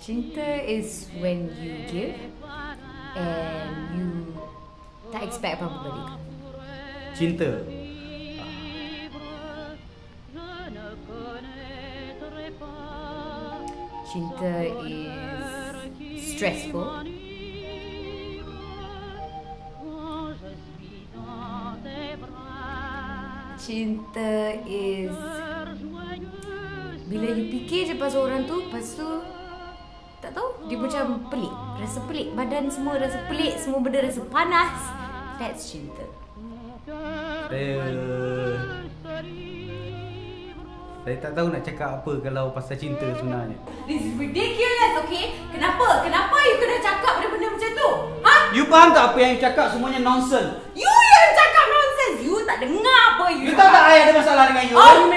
cinta is when you give and you tak expect apa-apa balik. Cinta. Cinta is stressful. Cinta is bila you fikir je pasal orang tu, lepas tu tak tahu dia macam pelik, rasa pelik, badan semua rasa pelik, semua benda rasa panas. That's cinta. Saya Saya tak tahu nak cakap apa kalau pasal cinta sebenarnya. This is ridiculous, okay? Kenapa? Kenapa you kena cakap benda-benda macam tu? Ha? You faham tak apa yang you cakap semuanya nonsense? You yang cakap nonsense. You tak dengar apa you You tahu tak I ada masalah dengan you? Oh,